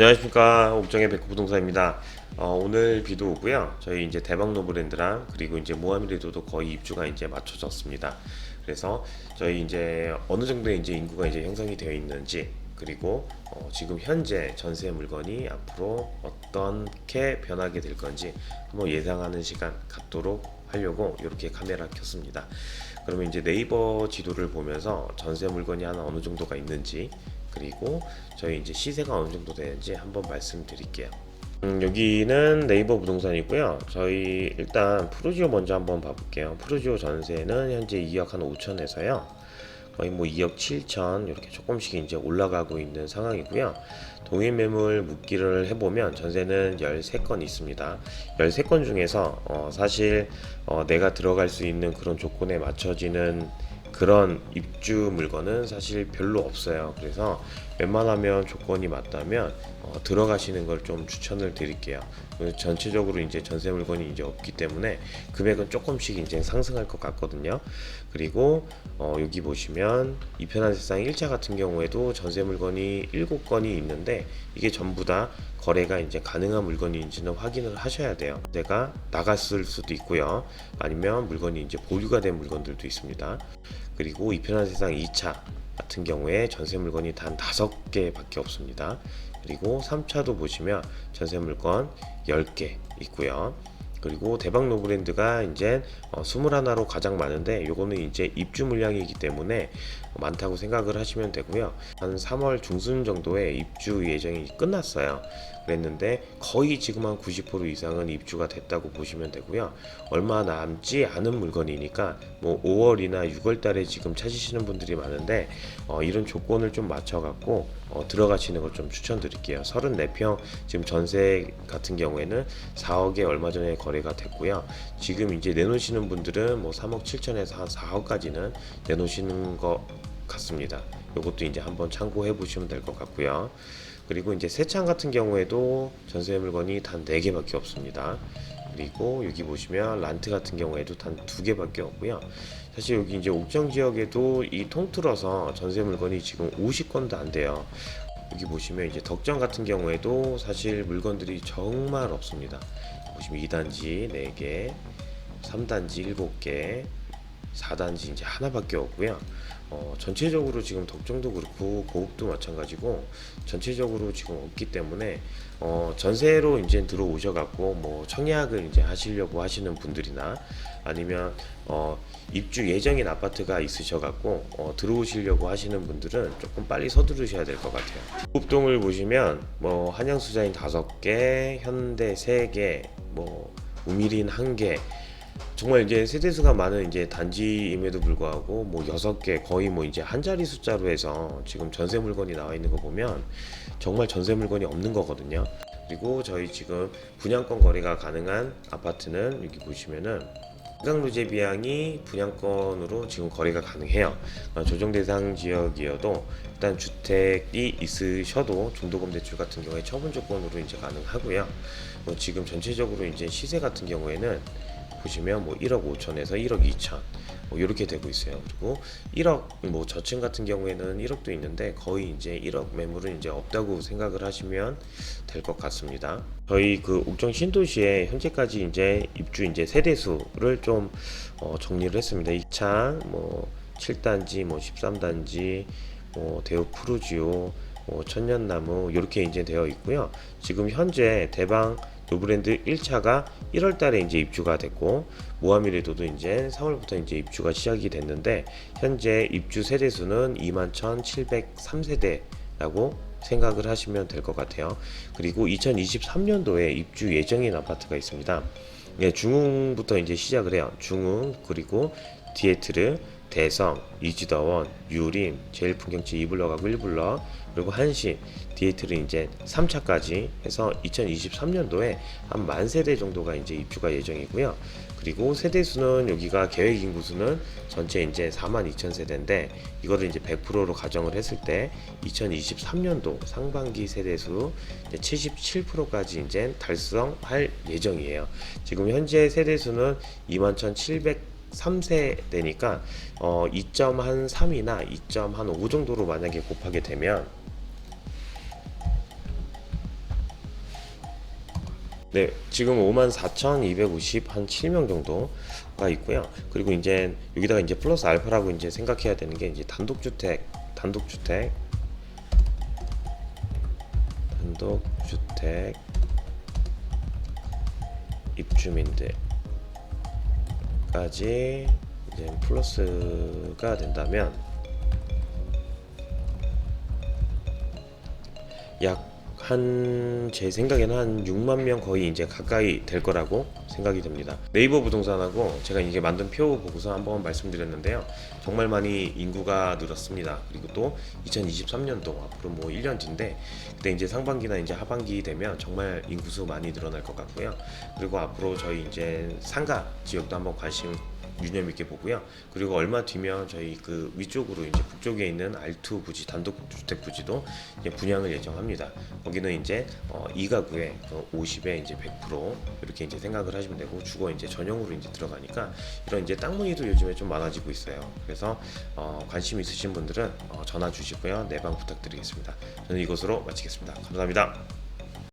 안녕하십니까 옥정의 백호 부동산입니다. 어, 오늘 비도 오고요. 저희 이제 대박 노브랜드랑 그리고 이제 모하미르도도 거의 입주가 이제 맞춰졌습니다. 그래서 저희 이제 어느 정도의 이제 인구가 이제 형성이 되어 있는지 그리고 어, 지금 현재 전세 물건이 앞으로 어떻게 변하게 될 건지 한번 예상하는 시간 갖도록 하려고 이렇게 카메라 켰습니다. 그러면 이제 네이버 지도를 보면서 전세 물건이 한 어느 정도가 있는지 그리고 저희 이제 시세가 어느 정도 되는지 한번 말씀드릴게요. 음, 여기는 네이버 부동산이고요. 저희 일단 프루지오 먼저 한번 봐볼게요. 프루지오 전세는 현재 2억 한 5천에서요. 거의 뭐 2억 7천 이렇게 조금씩 이제 올라가고 있는 상황이고요. 동일 매물 묻기를 해보면 전세는 13건 있습니다. 13건 중에서 어, 사실 어, 내가 들어갈 수 있는 그런 조건에 맞춰지는 그런 입주 물건은 사실 별로 없어요. 그래서 웬만하면 조건이 맞다면 어, 들어가시는 걸 좀 추천을 드릴게요. 전체적으로 이제 전세 물건이 이제 없기 때문에 금액은 조금씩 이제 상승할 것 같거든요. 그리고 어, 여기 보시면 이편한 세상 1차 같은 경우에도 전세 물건이 7건이 있는데 이게 전부 다 거래가 이제 가능한 물건인지는 확인을 하셔야 돼요. 내가 나갔을 수도 있고요. 아니면 물건이 이제 보류가 된 물건들도 있습니다. 그리고 이편한 세상 2차 같은 경우에 전세 물건이 단 5개밖에 없습니다. 그리고 3차도 보시면 전세 물건 10개 있고요. 그리고 대박 노브랜드가 이제 어, 21로 가장 많은데 요거는 이제 입주 물량이기 때문에 많다고 생각을 하시면 되고요. 한 3월 중순 정도에 입주 예정이 끝났어요. 그랬는데 거의 지금 한 90% 이상은 입주가 됐다고 보시면 되고요. 얼마 남지 않은 물건이니까 뭐 5월이나 6월 달에 지금 찾으시는 분들이 많은데 어, 이런 조건을 좀 맞춰 갖고 어, 들어가시는 걸 좀 추천드릴게요. 34평 지금 전세 같은 경우에는 4억에 얼마 전에 거래가 됐고요. 지금 이제 내놓으시는 분들은 뭐 3억 7천에서 한 4억까지는 내놓으시는 것 같습니다. 이것도 이제 한번 참고해 보시면 될 것 같고요. 그리고 이제 세창 같은 경우에도 전세 물건이 단 4개밖에 없습니다. 그리고 여기 보시면 란트 같은 경우에도 단 2개밖에 없고요. 사실 여기 이제 옥정 지역에도 이 통틀어서 전세 물건이 지금 50건도 안 돼요. 여기 보시면 이제 덕정 같은 경우에도 사실 물건들이 정말 없습니다. 보시면 2단지 4개, 3단지 7개, 4단지 이제 하나밖에 없고요. 어, 전체적으로 지금 덕정도 그렇고 고급도 마찬가지고 전체적으로 지금 없기 때문에 어, 전세로 이제 들어오셔갖고 뭐 청약을 이제 하시려고 하시는 분들이나 아니면 어, 입주 예정인 아파트가 있으셔갖고 어, 들어오시려고 하시는 분들은 조금 빨리 서두르셔야 될 것 같아요. 고급동을 보시면 뭐 한양수자인 다섯 개, 현대 세 개, 뭐 우미린 한 개. 정말 이제 세대수가 많은 이제 단지임에도 불구하고 뭐 여섯 개 거의 뭐 이제 한 자리 숫자로 해서 지금 전세 물건이 나와 있는 거 보면 정말 전세 물건이 없는 거거든요. 그리고 저희 지금 분양권 거래가 가능한 아파트는 여기 보시면은 해상루제 비양이 분양권으로 지금 거래가 가능해요. 어, 조정 대상 지역이어도 일단 주택이 있으셔도 중도금 대출 같은 경우에 처분 조건으로 이제 가능하고요. 뭐 지금 전체적으로 이제 시세 같은 경우에는 보시면 뭐 1억 5천에서 1억 2천 뭐 이렇게 되고 있어요. 그리고 1억 뭐 저층 같은 경우에는 1억도 있는데 거의 이제 1억 매물은 이제 없다고 생각을 하시면 될 것 같습니다. 저희 그 옥정 신도시에 현재까지 이제 입주 이제 세대 수를 좀 어, 정리를 했습니다. 2차 뭐 7단지 뭐 13단지 뭐 대우 프루지오 뭐 천년나무 이렇게 이제 되어 있고요. 지금 현재 대방 노브랜드 1차가 1월 달에 이제 입주가 됐고 모하미르도도 이제 3월부터 이제 입주가 시작이 됐는데 현재 입주 세대 수는 21,703세대라고 생각을 하시면 될 것 같아요. 그리고 2023년도에 입주 예정인 아파트가 있습니다. 예, 중흥부터 이제 시작을 해요. 중흥 그리고 디에트르, 대성, 이지더원, 유림, 제일풍경채 2블럭하고 1블럭 그리고 한신, 디에트르 이제 3차까지 해서 2023년도에 한 만 세대 정도가 이제 입주가 예정이고요. 그리고 세대 수는 여기가 계획 인구 수는 전체 이제 4만 2천 세대인데 이거를 이제 100%로 가정을 했을 때 2023년도 상반기 세대 수 77%까지 이제 달성할 예정이에요. 지금 현재 세대 수는 21,700 3세대니까 어 2.3이나 2.5 정도로 만약에 곱하게 되면 네, 지금 54,250한 7명 정도가 있고요. 그리고 이제 여기다가 이제 플러스 알파라고 이제 생각해야 되는 게 이제 단독주택, 단독주택, 단독주택 입주민들까지 이제 플러스가 된다면 약 한 제 생각에는 한 6만 명 거의 이제 가까이 될 거라고 생각이 됩니다. 네이버 부동산하고 제가 이게 만든 표 보고서 한번 말씀드렸는데요. 정말 많이 인구가 늘었습니다. 그리고 또 2023년도 앞으로 뭐 1년 뒤인데 그때 이제 상반기나 이제 하반기 되면 정말 인구수 많이 늘어날 것 같고요. 그리고 앞으로 저희 이제 상가 지역도 한번 관심 유념 있게 보고요. 그리고 얼마 뒤면 저희 그 위쪽으로 이제 북쪽에 있는 R2 부지 단독 주택 부지도 이제 분양을 예정합니다. 거기는 이제 어, 2가구에 50에 이제 100% 이렇게 이제 생각을 하시면 되고 주거 이제 전용으로 이제 들어가니까 이런 이제 땅 문의도 요즘에 좀 많아지고 있어요. 그래서 어, 관심 있으신 분들은 어, 전화 주시고요. 내방 부탁드리겠습니다. 저는 이것으로 마치겠습니다. 감사합니다.